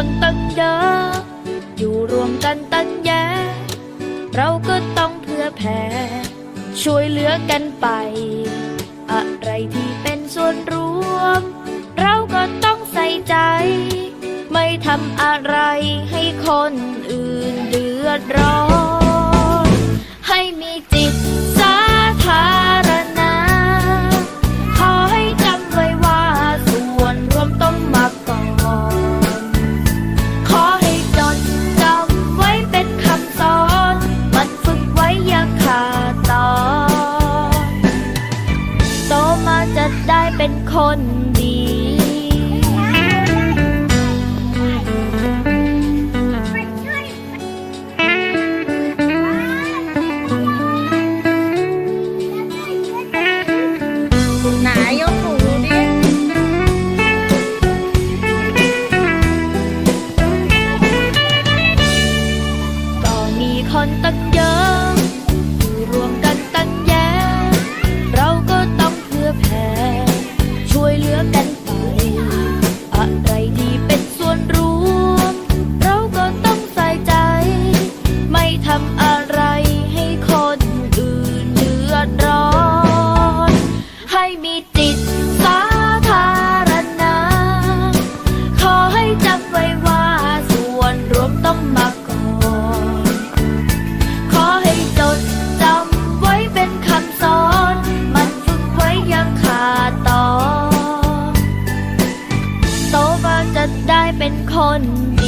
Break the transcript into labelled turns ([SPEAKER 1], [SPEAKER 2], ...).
[SPEAKER 1] คนตั้งเยอะอยู่รวมกันตั้งแยะเราก็ต้องเพื่อแผ่ช่วยเหลือกันไป อะไรที่เป็นส่วนรวม เราก็ต้องใส่ใจ ไม่ทำอะไรให้คนอื่นเดือดร้อน มาจะได้เป็นคนดี
[SPEAKER 2] ไหนยกหูดูดิ
[SPEAKER 1] ก็มีคนตั้งเยอะ ได้เป็นคนดี